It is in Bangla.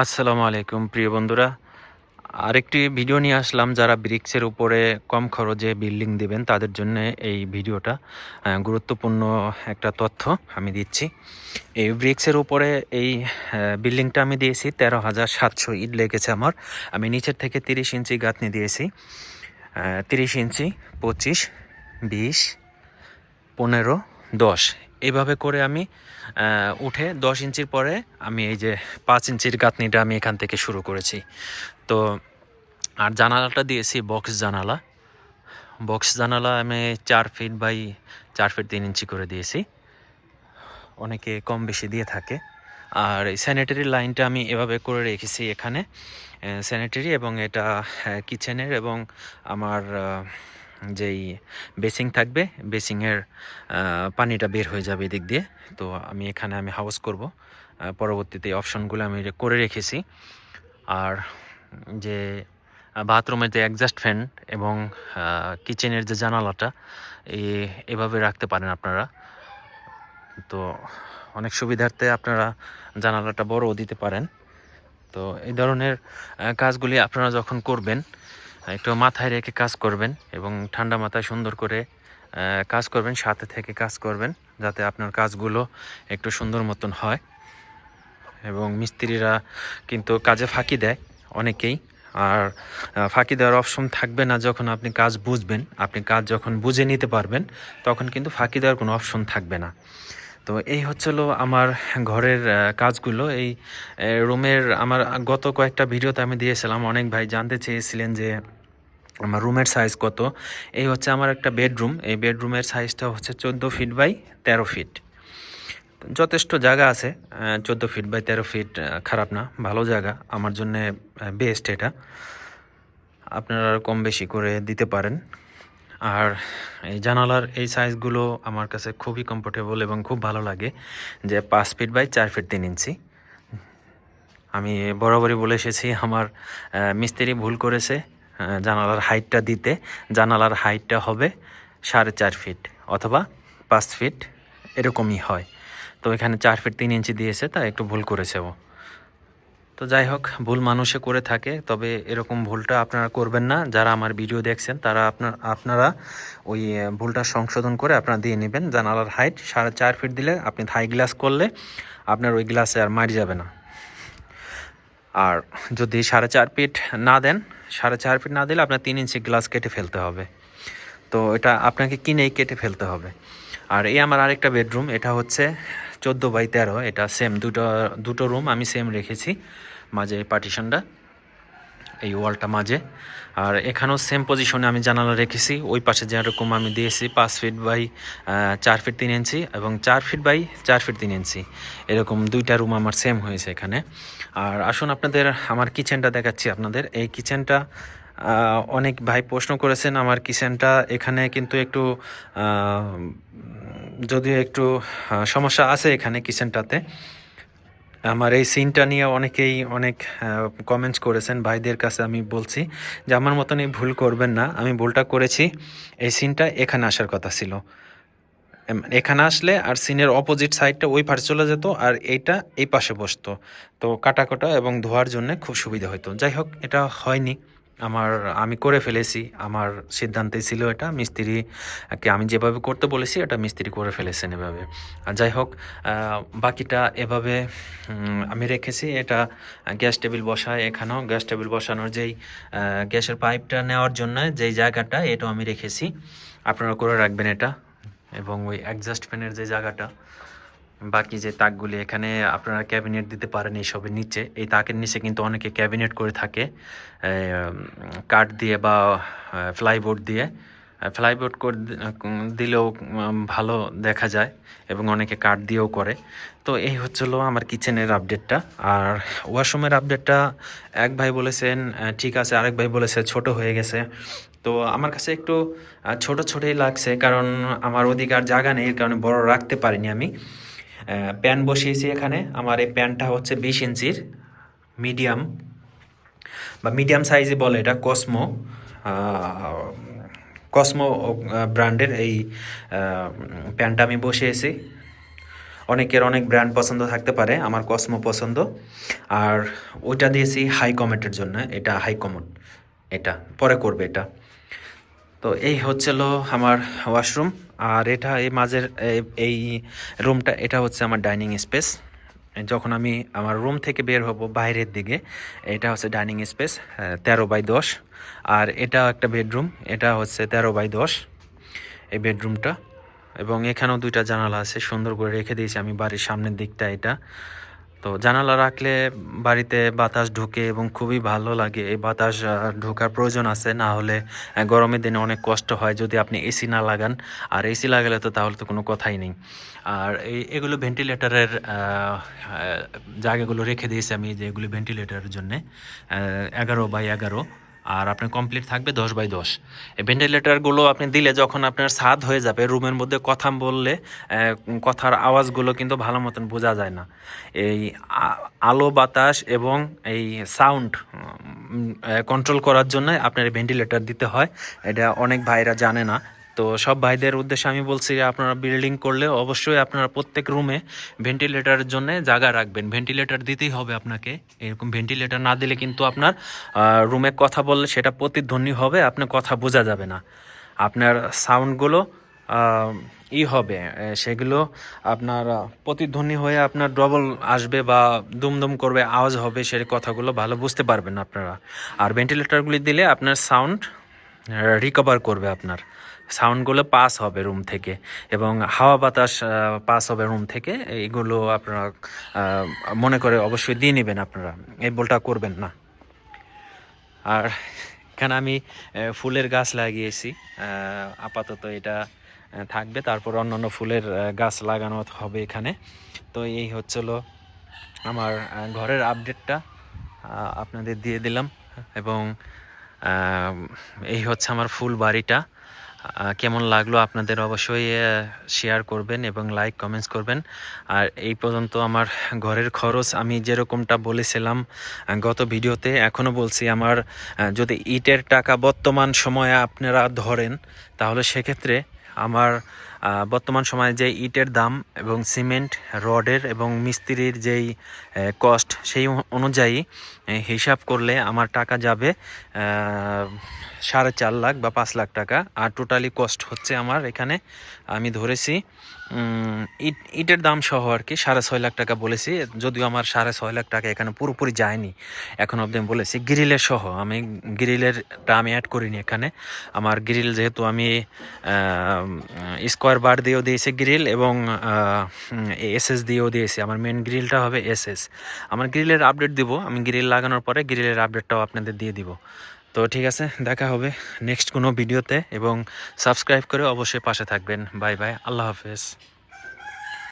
আসসালামু আলাইকুম, প্রিয় বন্ধুরা। আরেকটি ভিডিও নিয়ে আসলাম যারা ব্রিক্সের উপরে কম খরচে বিল্ডিং দিবেন, তাদের জন্য এই ভিডিওটা গুরুত্বপূর্ণ একটা তথ্য আমি দিচ্ছি। এই ব্রিক্সের উপরে এই বিল্ডিংটা আমি দিয়েছি, তেরো হাজার সাতশো ইট লেগেছে আমার। আমি নিচের থেকে তিরিশ ইঞ্চি গাঁথনি দিয়েছি তিরিশ ইঞ্চি, পঁচিশ, বিশ, পনেরো, দশ। এইভাবে করে আমি উঠে দশ ইঞ্চির পরে আমি এই যে পাঁচ ইঞ্চির গাঁথনিটা আমি এখান থেকে শুরু করেছি। তো আর জানালাটা দিয়েছি বক্স জানালা। বক্স জানালা আমি চার ফিট বাই চার ফিট তিন ইঞ্চি করে দিয়েছি। অনেকে কম বেশি দিয়ে থাকে। আর এই স্যানিটারি লাইনটা আমি এভাবে করে রেখেছি এখানে। স্যানিটারি এবং এটা কিচেনের এবং আমার যেই বেসিং থাকবে, বেসিংয়ের পানিটা বের হয়ে যাবে এদিক দিয়ে। তো আমি এখানে আমি হাউস করব। পরবর্তীতে এই অপশনগুলো আমি করে রেখেছি। আর যে বাথরুমের যে অ্যাডজাস্ট ফ্যান এবং কিচেনের যে জানালাটা এভাবে রাখতে পারেন আপনারা। তো অনেক সুবিধার্থে আপনারা জানালাটা বড়ও দিতে পারেন। তো এই ধরনের কাজগুলি আপনারা যখন করবেন একটু মাথায় রেখে কাজ করবেন এবং ঠান্ডা মাথায় সুন্দর করে কাজ করবেন, সাথে থেকে কাজ করবেন, যাতে আপনার কাজগুলো একটু সুন্দর মতন হয়। এবং মিস্ত্রিরা কিন্তু কাজে ফাঁকি দেয় অনেকেই। আর ফাঁকি দেওয়ার অপশন থাকবে না যখন আপনি কাজ বুঝবেন। আপনি কাজ যখন বুঝে নিতে পারবেন, তখন কিন্তু ফাঁকি দেওয়ার কোনো অপশন থাকবে না। তো এই হচ্ছিল আমার ঘরের কাজগুলো। এই রুমের আমার গত কয়েকটা ভিডিওতে আমি দিয়েছিলাম। অনেক ভাই জানতে চেয়েছিলেন যে আমার রুমের সাইজ কত। এই হচ্ছে আমার একটা বেডরুম এই বেডরুমের সাইজটা হচ্ছে চোদ্দ ফিট বাই তেরো ফিট যথেষ্ট জায়গা আছে চোদ্দ ফিট বাই তেরো ফিট খারাপ না, ভালো জায়গা। আমার জন্যে বেস্ট এটা। আপনারা কম বেশি করে দিতে পারেন। আর এই জানালার এই সাইজগুলো আমার কাছে খুবই কমফোর্টেবল এবং খুব ভালো লাগে যে পাঁচ ফিট বাই চার ফিট তিন ইঞ্চি। আমি বরাবরই বলে এসেছি, আমার মিস্ত্রি ভুল করেছে জানালার হাইটটা দিতে। জানালার হাইটটা হবে সাড়ে চার ফিট অথবা পাঁচ ফিট এরকমই হয়। তো এখানে চার ফিট তিন ইঞ্চি দিয়েছে তা একটু ভুল করেছে ও। তো যাই হোক, ভুল মানুষে করে থাকে, তবে এরকম ভুলটা আপনারা করবেন না। যারা আমার ভিডিও দেখছেন, তারা আপনার, আপনারা ওই ভুলটা সংশোধন করে আপনারা দিয়ে নেবেন। জানালার হাইট সাড়ে চার ফিট দিলে আপনি থাই গ্লাস করলে আপনার ওই গ্লাসে আর মারি যাবে না। আর যদি সাড়ে চার ফিট না দেন, সাড়ে চার ফিট না দিলে আপনার তিন ইঞ্চি গ্লাস কেটে ফেলতে হবে। তো এটা আপনাকে কিনেই কেটে ফেলতে হবে। আর এই আমার আরেকটা বেডরুম এটা হচ্ছে চোদ্দ বাই তেরো, এটা সেম দুটো দুটো রুম আমি সেম রেখেছি। মাঝে পার্টিশনটা এই ওয়ালটা মাঝে। আর এখানেও সেম পজিশনে আমি জানালা রেখেছি, ওই পাশে যেরকম আমি দিয়েছি পাঁচ ফিট বাই চার ফিট তিন ইঞ্চি এবং চার ফিট বাই চার ফিট তিন ইঞ্চি এরকম দুইটা রুম আমার সেম হয়েছে এখানে। আর আসুন আপনাদের, আমার কিচেনটা দেখাচ্ছি আপনাদের। এই কিচেনটা অনেক ভাই প্রশ্ন করেছেন আমার কিচেনটা এখানে কিন্তু একটু যদিও একটু সমস্যা আছে এখানে কিচেনটাতে আমার এই সিনটা নিয়ে অনেকেই অনেক কমেন্টস করেছেন, ভাইদের কাছে আমি বলছি যে আমার মতন এই ভুল করবেন না। আমি ভুলটা করেছি। এই সিনটা এখানে আসার কথা ছিল। এখানে আসলে আর সিনের অপোজিট সাইডটা ওই পাশে চলে যেত আর এইটা এই পাশে বসতো। তো কাটা কাটা এবং ধোয়ার জন্য খুব সুবিধা হতো যাই হোক, এটা হয়নি। আমার, আমি করে ফেলেছি। আমার সিদ্ধান্তেই ছিল এটা। মিস্ত্রিকে আমি যেভাবে করতে বলেছি, এটা মিস্ত্রি করে ফেলেছেন এভাবে। আর যাই হোক বাকিটা এভাবে আমি রেখেছি। এটা গ্যাস টেবিল বসায় এখানেও। গ্যাস টেবিল বসানোর যেই গ্যাসের পাইপটা নেওয়ার জন্য যেই জায়গাটা, এটাও আমি রেখেছি। আপনারা করে রাখবেন এটা। এবং ওই অ্যাডজাস্ট ফ্যানের যে জায়গাটা বাকি যে তাকগুলি এখানে আপনারা ক্যাবিনেট দিতে পারেন এইসবের নিচে। এই তাকের নিচে কিন্তু অনেকে ক্যাবিনেট করে থাকে কাঠ দিয়ে বা ফ্লাইবোর্ড দিয়ে। ফ্লাইবোর্ড করে দিলেও ভালো দেখা যায় এবং অনেকে কাঠ দিয়েও করে। তো এই হচ্ছিল আমার কিচেনের আপডেটটা। আর ওয়াশরুমের আপডেটটা এক ভাই বলেছেন ঠিক আছে, আরেক ভাই বলেছে, ছোট হয়ে গেছে। তো আমার কাছে একটু ছোট ছোটই লাগছে, কারণ আমার অধিকার জায়গা নেই কারণে বড় রাখতে পারিনি আমি। প্যান বসিয়েছি এখানে। আমার এই প্যানটা হচ্ছে বিশ ইঞ্চির মিডিয়াম বা মিডিয়াম সাইজে বলে এটা কসমো। কসমো ব্র্যান্ডের এই প্যানটা আমি বসিয়েছি। অনেকের অনেক ব্র্যান্ড পছন্দ থাকতে পারে, আমার কসমো পছন্দ। আর ওইটা দিয়েছি হাই কমেটের জন্য, এটা হাই কমোড এটা, পরে করবে এটা। তো এই হচ্ছিল আমার ওয়াশরুম আর এটা এই মাঝের, এই রুমটা এটা হচ্ছে আমার ডাইনিং স্পেস যখন আমি আমার রুম থেকে বের হব বাইরের দিকে, এটা হচ্ছে ডাইনিং স্পেস তেরো বাই দশ। আর এটা একটা বেডরুম এটা হচ্ছে তেরো বাই দশ, এই বেডরুমটা এবং এখানেও দুইটা জানালা আছে, সুন্দর করে রেখে দিয়েছি আমি বাড়ির সামনের দিকটা এটা। তো জানালা রাখলে বাড়িতে বাতাস ঢুকে এবং খুবই ভালো লাগে। এই বাতাস ঢোকার প্রয়োজন আছে, না হলে গরমের দিনে অনেক কষ্ট হয় যদি আপনি এসি না লাগান। আর এসি লাগালে তো তাহলে তো কোনো কথাই নেই। আর এই, এগুলো ভেন্টিলেটরের জায়গাগুলো রেখে দিয়েছি আমি যে এগুলো ভেন্টিলেটরের জন্যে এগারো বাই এগারো। আর আপনার কমপ্লিট থাকবে দশ বাই দশ। এই ভেন্টিলেটারগুলো আপনি দিলে যখন আপনার স্বাদ হয়ে যাবে, রুমের মধ্যে কথা বললে কথার আওয়াজগুলো কিন্তু ভালো মতন বোঝা যায় না। এই আলো, বাতাস এবং এই সাউন্ড কন্ট্রোল করার জন্য আপনার ভেন্টিলেটার দিতে হয়। এটা অনেক ভাইরা জানে না। তো সব ভাইদের উদ্দেশ্যে আমি বলছি যে আপনারা বিল্ডিং করলে অবশ্যই আপনারা প্রত্যেক রুমে ভেন্টিলেটরের জন্য জায়গা রাখবেন। ভেন্টিলেটর দিতেই হবে আপনাকে। এরকম ভেন্টিলেটর না দিলে কিন্তু আপনার রুমে কথা বললে সেটা প্রতিধ্বনি হবে, আপনার কথা বোঝা যাবে না। আপনার সাউন্ডগুলো ই হবে সেগুলো আপনার প্রতিধ্বনি হয়ে আপনার ডবল আসবে বা দুমদুম করবে, আওয়াজ হবে সেই কথাগুলো ভালো বুঝতে পারবেন আপনারা। আর ভেন্টিলেটারগুলি দিলে আপনার সাউন্ড রিকভার করবে আপনার। সাউন্ডগুলো পাস হবে রুম থেকে এবং হাওয়া বাতাস পাস হবে রুম থেকে। এইগুলো আপনারা মনে করে অবশ্যই দিয়ে নেবেন আপনারা। এই বলটা করবেন না। আর এখানে আমি ফুলের গাছ লাগিয়েছি। আপাতত এটা থাকবে। তারপর অন্যান্য ফুলের গাছ লাগানো হবে এখানে। তো এই হচ্ছিল আমার ঘরের আপডেটটা। আপনাদের দিয়ে দিলাম। এবং এই হচ্ছে আমার ফুল বাড়িটা। কেমন লাগল আপনাদের অবশ্যই শেয়ার করবেন এবং লাইক কমেন্টস করবেন। আর এই পর্যন্ত আমার ঘরের খরচ আমি যেরকমটা বলেছিলাম গত ভিডিওতে এখনও বলছি আমার যদি ইটের টাকা বর্তমান সময়ে আপনারা ধরেন, তাহলে সেক্ষেত্রে আমার বর্তমান সময়ে যে ইটের দাম এবং সিমেন্ট, রডের এবং মিস্ত্রির যেই কস্ট সেই অনুযায়ী হিসাব করলে আমার টাকা যাবে সাড়ে চার লাখ বা পাঁচ লাখ টাকা। আর টোটালি কস্ট হচ্ছে আমার এখানে আমি ধরেছি ইট, ইটের দাম সহ আর কি সাড়ে ছয় লাখ টাকা বলেছি, যদিও আমার সাড়ে ছয় লাখ টাকা এখানে পুরোপুরি যায়নি। এখন অবধি আমি বলেছি গ্রিলের সহ, আমি গ্রিলেরটা আমি অ্যাড করিনি এখানে। আমার গ্রিল যেহেতু আমি স্কোয়ার বার দিয়েও দিয়েছে গ্রিল এবং এসএস দিয়েও দিয়েছে। আমার মেন গ্রিলটা হবে এসএস। আমার গ্রিলের আপডেট দিব। আমি গ্রিল লাগানোর পরে গ্রিলের আপডেটটাও আপনাদের দিয়ে দিব। তো ঠিক আছে, দেখা হবে নেক্সট কোনো ভিডিওতে এবং সাবস্ক্রাইব করে অবশ্যই পাশে থাকবেন। বাই বাই আল্লাহ হাফেজ।